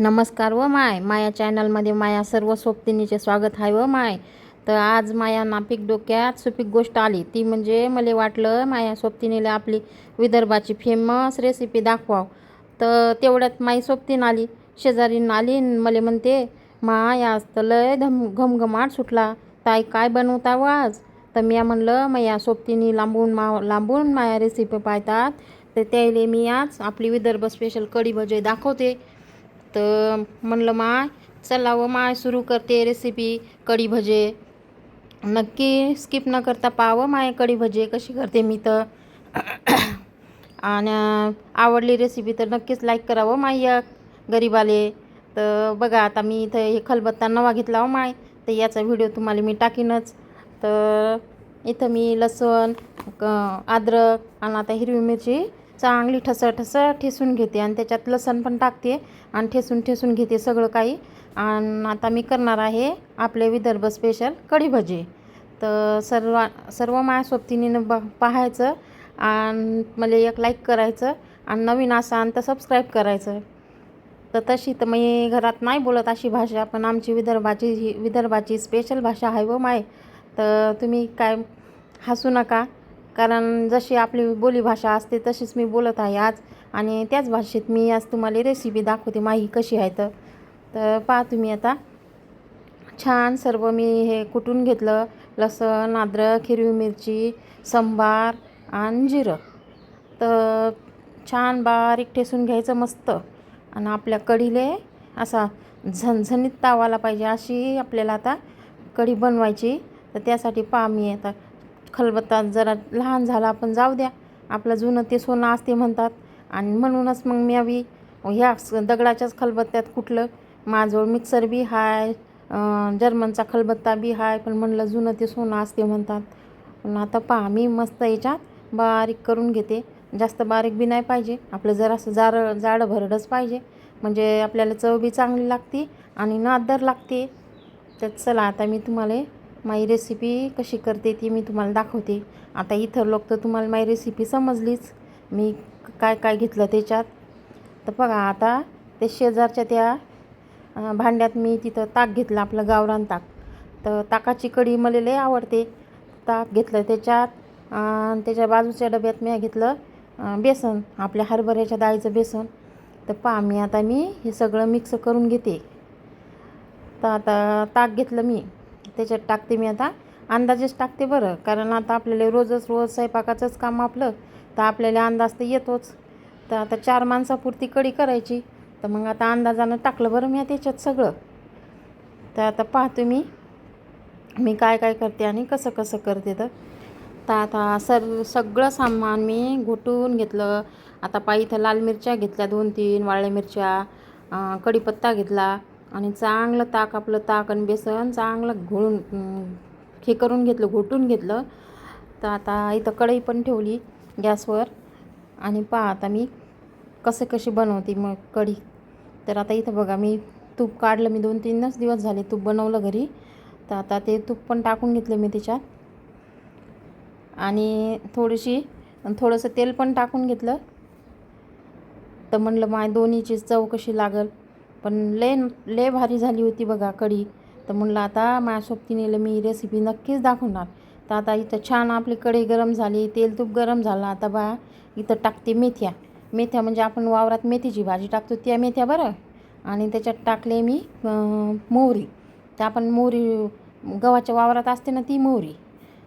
नमस्कार व माय. माया चॅनलमध्ये माया सर्व सोबतीनीचे स्वागत आहे व माय. तर आज माया नापिक डोक्यात सुपीक गोष्ट आली. ती म्हणजे मला वाटलं माया सोबतीनीला आपली विदर्भाची फेमस रेसिपी दाखवाव. तर तेवढ्यात माई सोबतीन आली. शेजारीन आली मला म्हणते माय आज तर लय धम घमघमाट सुटला. ताई काय बनवता व आज? तर मी म्हणलं माया सोबतीनी लांबून मा लांबून माया रेसिपी पाहतात. तर त्याला मी आज आपली विदर्भ स्पेशल कढी भजे दाखवते. तर म्हणलं माय चला व माय सुरू करते रेसिपी कढी भजे. नक्की स्किप न करता पाहावं माय कढी भजे कशी करते मी तर. आणि आवडली रेसिपी तर नक्कीच लाईक करावं माय या गरीबाले. तर बघा आता मी इथं हे खलबत्ता नवा घेतला हो माय तर याचा व्हिडिओ तुम्हाला मी टाकीनच. तर इथं मी लसूण क अद्रक आणि आता हिरवी मिरची चांगली ठसं ठसं ठेसून घेते आणि त्याच्यात लसण पण टाकते आणि ठेसून ठेसून घेते सगळं काही. आणि आता मी करणार आहे आपले विदर्भ स्पेशल कढीभजी तर सर्व सर्व माझ्या सोबतीनं ब पाहायचं आणि मला एक लाईक करायचं आणि नवीन असाल तर सबस्क्राईब करायचं. तर तशी तर मी घरात नाही बोलत अशी भाषा पण आमची विदर्भाची ही विदर्भाची स्पेशल भाषा आहे व माय. तर तुम्ही काय हसू नका. कारण जशी आपली बोलीभाषा असते तशीच मी बोलत आहे आज. आणि त्याच भाषेत मी आज तुम्हाला रेसिपी दाखवते माही कशी आहे तर. तर पहा तुम्ही आता. छान सर्व मी हे कुटून घेतलं. लसण अद्रक हिरवी मिरची संबार आणि जिरं. तर छान बारीक ठेसून घ्यायचं मस्त. आणि आपल्या कढीले असा झणझणीत तावाला पाहिजे अशी आपल्याला आता कढी बनवायची. तर त्यासाठी पहा मी आता खलबत्ता जरा लहान झाला पण जाऊ द्या. आपलं जुनं ते सोनं असते म्हणतात. आणि म्हणूनच मग मी हवी ह्या दगडाच्याच खलबत्त्यात कुठलं माझं मिक्सर बी हाय जर्मनचा खलबत्ता बी हाय पण म्हणलं जुनं ते सोनं असते म्हणतात. पण आता पहा मी मस्त याच्यात बारीक करून घेते. जास्त बारीक बी नाही पाहिजे. आपलं जरासं जार जाडं भरडच पाहिजे. म्हणजे आपल्याला चव बी चांगली लागते आणि नादर लागते. तर चला आता मी तुम्हाला माझी रेसिपी कशी करते ती मी तुम्हाला दाखवते. आता इथं लोक तर तुम्हाला माझी रेसिपी समजलीच. मी काय काय घेतलं त्याच्यात. तर बघा आता ते शेजारच्या त्या भांड्यात मी तिथं ताक घेतलं आपलं गावरान ताक. तर ताकाची कढी मला लय आवडते. ताक घेतलं त्याच्यात त्याच्या बाजूच्या डब्यात मी घेतलं बेसन आपल्या हरभऱ्याच्या डाळीचं बेसन. तर पहा मी आता मी हे सगळं मिक्स करून घेते. तर आता ताक घेतलं मी. त्याच्यात टाकते मी आता. अंदाजेच टाकते बरं. कारण आता आपल्याला रोजच रोज स्वयंपाकाचंच काम आपलं. तर आपल्याला अंदाज तर येतोच. तर आता चार माणसापुरती कढी करायची. तर मग आता अंदाजानं टाकलं बरं मी त्याच्यात सगळं. तर आता पाहतो मी मी काय काय करते आणि कसं कसं करते तर. तर आता सर सगळं सामान मी घुटून घेतलं. आता पायी इथं लाल मिरच्या घेतल्या दोन तीन वाळल्या मिरच्या कढीपत्ता घेतला. आणि चांगलं ताक आपलं ताक आणि बेसन चांगलं घोळून हे करून घेतलं घोटून घेतलं. तर आता इथं कढई पण ठेवली गॅसवर. आणि पहा आता मी कसे कशी बनवते मग कढी. तर आता इथं बघा मी तूप काढलं मी दोन तीनच दिवस झाले तूप बनवलं घरी. तर आता ते तूप पण टाकून घेतलं मी त्याच्यात. आणि थोडीशी थोडंसं तेल पण टाकून घेतलं. तर म्हणलं माय दोन्हीची चव कशी लागल? पण लय लय भारी झाली होती बघा कढी. तर म्हणलं आता माझ्या सोबतीने मी रेसिपी नक्कीच दाखवणार. तर आता इथं छान आपली कढई गरम झाली तेल तूप गरम झालं. आता बा इथं टाकते मेथ्या. मेथ्या म्हणजे आपण वावरात मेथीची भाजी टाकतो त्या मेथ्या बरं. आणि त्याच्यात टाकले मी मोहरी. त्या आपण मोहरी गव्हाच्या वावरात असते ना ती मोहरी.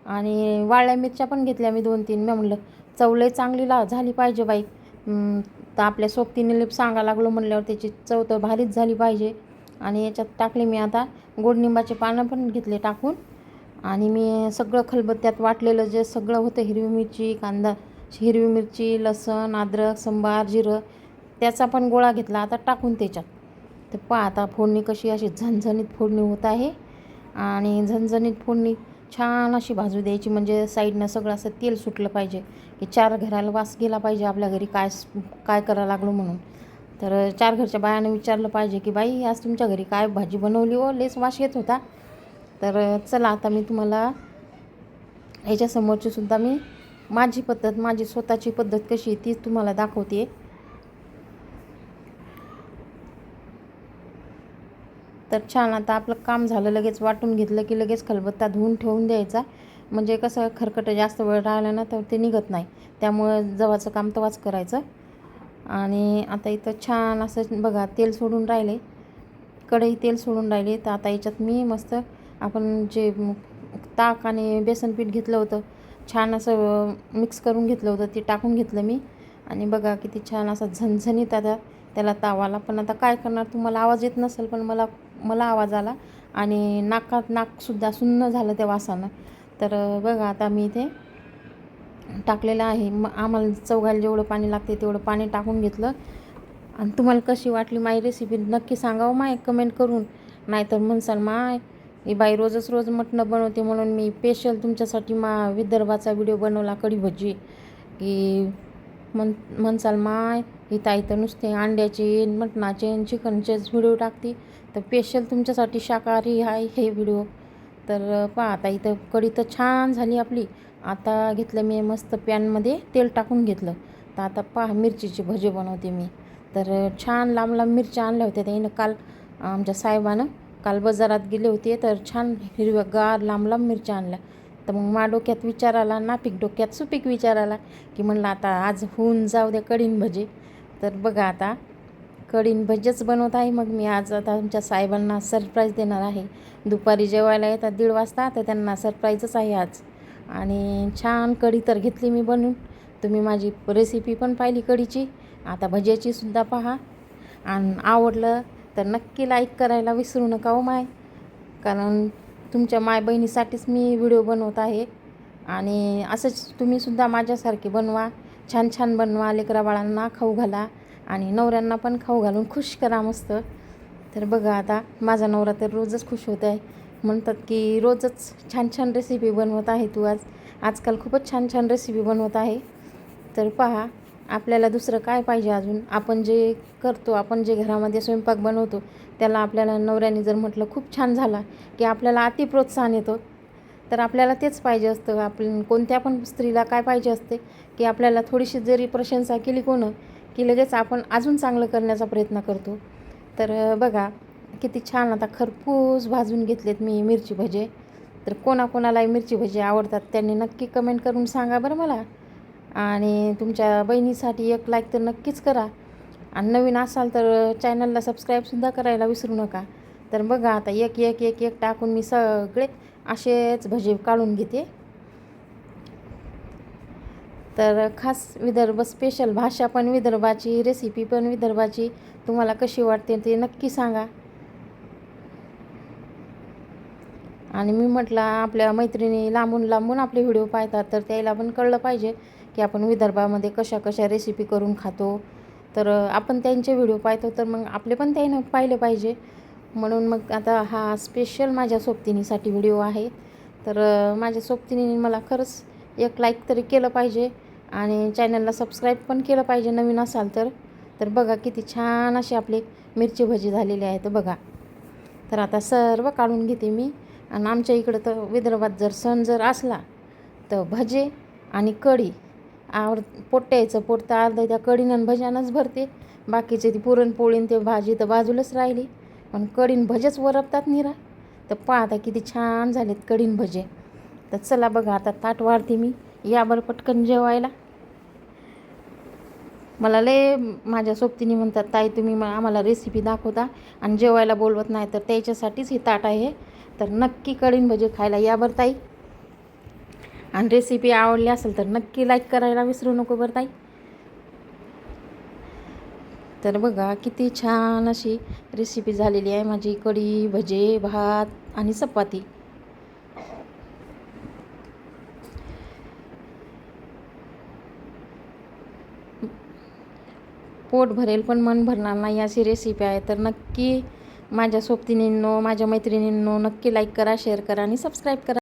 आणि वाळल्या मिरच्या पण घेतल्या मी दोन तीन मी म्हणलं चवलंय चांगली ला झाली पाहिजे बाई. तर आपल्या सोबतीने लिप सांगा लागलो म्हणल्यावर त्याची चव तर भारीच झाली पाहिजे. आणि याच्यात टाकले मी आता गोडनिंबाचे पानं पण घेतले टाकून. आणि मी सगळं खलबत्त्यात वाटलेलं जे सगळं होतं हिरवी मिरची कांदा हिरवी मिरची लसण अद्रक संबार जिरं त्याचा पण गोळा घेतला आता टाकून त्याच्यात. तर पहा आता फोडणी कशी अशी झणझणीत फोडणी होत आहे. आणि झणझणीत फोडणी छान अशी भाजू द्यायची. म्हणजे साईडनं सगळं असं तेल सुटलं पाहिजे. की चार घराला वास गेला पाहिजे आपल्या घरी काय काय करायला लागलो म्हणून. तर चार घरच्या बायानं विचारलं पाहिजे की बाई आज तुमच्या घरी काय भाजी बनवली हो? लेस वास येत होता. तर चला आता मी तुम्हाला याच्यासमोरची सुद्धा मी माझी पद्धत माझी स्वतःची पद्धत कशी आहे तीच तुम्हाला दाखवते. तर छान आता आपलं काम झालं लगेच वाटून घेतलं की लगेच खलबत्ता धुवून ठेवून द्यायचा. म्हणजे कसं खरकट जास्त वेळ राहिला ना तर ते निघत नाही. त्यामुळं जवाचं काम तवाच करायचं. आणि आता इथं छान असं बघा तेल सोडून राहिले. कढई तेल सोडून राहिले. तर आता याच्यात मी मस्त आपण जे ताक आणि बेसन पीठ घेतलं होतं छान असं मिक्स करून घेतलं होतं ते टाकून घेतलं मी. आणि बघा किती छान असा झणझणीत आता त्याला तावाला पण आता काय करणार? तुम्हाला आवाज येत नसेल पण मला मला आवाज आला आणि नाकात नाकसुद्धा सुन्न झालं त्या वासानं. तर बघा आता मी इथे टाकलेलं आहे. मग आम्हाला चौघायला जेवढं पाणी लागते तेवढं पाणी टाकून घेतलं. आणि तुम्हाला कशी वाटली माझी रेसिपी नक्की सांगावं माय कमेंट करून. नाहीतर म्हणसाल माय ही बाई रोजच रोज मटणं बनवते म्हणून मी स्पेशल तुमच्यासाठी मा विदर्भाचा व्हिडिओ बनवला कढी भजी की म्हण म्हणसाल माय ही ताई तर नुसते अंड्याचे मटणाचे चिकनचेच व्हिडिओ टाकते. तर स्पेशल तुमच्यासाठी शाकाहारी आहे हे व्हिडिओ तर पहा आता इथं कढी तर छान झाली आपली. आता घेतलं मी मस्त पॅनमध्ये तेल टाकून घेतलं. तर आता पहा मिरचीचे भजे बनवते मी. तर छान लांब लांब मिरच्या आणल्या होत्या त्यानं काल आमच्या साहेबानं. काल बाजारात गेले होते तर छान हिरव्या गार लांब लांब मिरच्या आणल्या. तर मग मा डोक्यात विचार आला नापिक डोक्यात सुपीक विचार आला की म्हणलं आता आज होऊन जाऊ द्या कडीन भजे. तर बघा आता कडीन भजेच बनवत आहे. मग मी आज आता तुमच्या साहेबांना सरप्राईज देणार आहे. दुपारी जेवायला येतात दीड वाजता तर त्यांना सरप्राईजच आहे आज. आणि छान कढी तर घेतली मी बनवून. तुम्ही माझी रेसिपी पण पाहिली कढीची. आता भज्याची सुद्धा पहा. आणि आवडलं तर नक्की लाईक करायला विसरू नका हो माय. कारण तुमच्या माय बहिणीसाठीच मी व्हिडिओ बनवत आहे. आणि असंच तुम्हीसुद्धा माझ्यासारखे बनवा. छान छान बनवा लेकरा बाळांना खाऊ घाला आणि नवऱ्यांना पण खाऊ घालून खुश करा मस्त. तर बघा आता माझा नवरा तर रोजच खुश होत आहे. म्हणतात की रोजच छान छान रेसिपी बनवत आहे तू आज. आजकाल खूपच छान छान रेसिपी बनवत आहे. तर पहा आपल्याला दुसरं काय पाहिजे अजून? आपण जे करतो आपण जे घरामध्ये स्वयंपाक बनवतो त्याला आपल्याला नवऱ्याने जर म्हटलं खूप छान झाला की आपल्याला अति प्रोत्साहन येतो. तर आपल्याला तेच पाहिजे असतं. आपण कोणत्या पण स्त्रीला काय पाहिजे असते की आपल्याला थोडीशी जरी प्रशंसा केली कोणं की लगेच आपण अजून चांगलं करण्याचा प्रयत्न करतो. तर बघा किती छान आता खरपूस भाजून घेतलेत मी मिरची भजे. तर कोणाकोणालाही मिरची भजे आवडतात त्यांनी नक्की कमेंट करून सांगा बरं मला. आणि तुमच्या बहिणीसाठी एक लाईक तर नक्कीच करा. आणि नवीन असाल तर चॅनलला सबस्क्राईबसुद्धा करायला विसरू नका. तर बघा आता एक एक एक एक टाकून मी सगळे असेच भजे काढून घेते. तर खास विदर्भ स्पेशल भाषा पण विदर्भाची रेसिपी पण विदर्भाची. तुम्हाला कशी वाटते ते नक्की सांगा. आणि मी म्हटलं आपल्या मैत्रिणी लांबून लांबून आपले व्हिडिओ पाहतात तर त्याला पण कळलं पाहिजे की आपण विदर्भामध्ये कशा कशा रेसिपी करून खातो. तर आपण त्यांचे व्हिडिओ पाहतो तर मग आपले पण त्यानं पाहिले पाहिजे. म्हणून मग आता हा स्पेशल माझ्या सोबतिनीसाठी व्हिडिओ आहे. तर माझ्या सोबतिनीने मला खरंच एक लाईक तरी केलं पाहिजे आणि चॅनलला सबस्क्राईब पण केलं पाहिजे नवीन असाल तर. तर बघा किती छान अशी आपली मिरची भजी झालेली आहे. तर बघा. तर आता सर्व काढून घेते मी. आणि आमच्या इकडं तर विदर्भात जर सण जर असला तर भजे आणि कढी. आवर पोट्यायचं पोट तर अर्धा त्या कढीनं भज्यानंच भरते. बाकीचे ती पुरणपोळीन ते भाजी तर बाजूलाच राहिली. पण कढीन भजेच वरपतात निरा. तर पाहता किती छान झालेत कढीन भजे. तर चला बघा आता ताट वाढते मी. या बरं पटकन जेवायला. मला लय माझ्या सोबतीने म्हणतात ताई तुम्ही मग आम्हाला रेसिपी दाखवता आणि जेवायला बोलवत नाही तर त्याच्यासाठीच हे ताट आहे. तर नक्की कढीन भजे खायला या बरं ताई. आणि रेसिपी आवडली असेल तर नक्की लाईक करायला विसरू नको बरं ताई. तर बघा किती छान अशी रेसिपी झालेली आहे माझी. कढी भजे भात आणि चपाती. पोट भरेल पण मन भरणार नाही अशी रेसिपी आहे. तर नक्की माझ्या सोबतीनींनो माझ्या मैत्रिणींनो नक्की लाईक करा शेअर करा आणि सबस्क्राईब करा.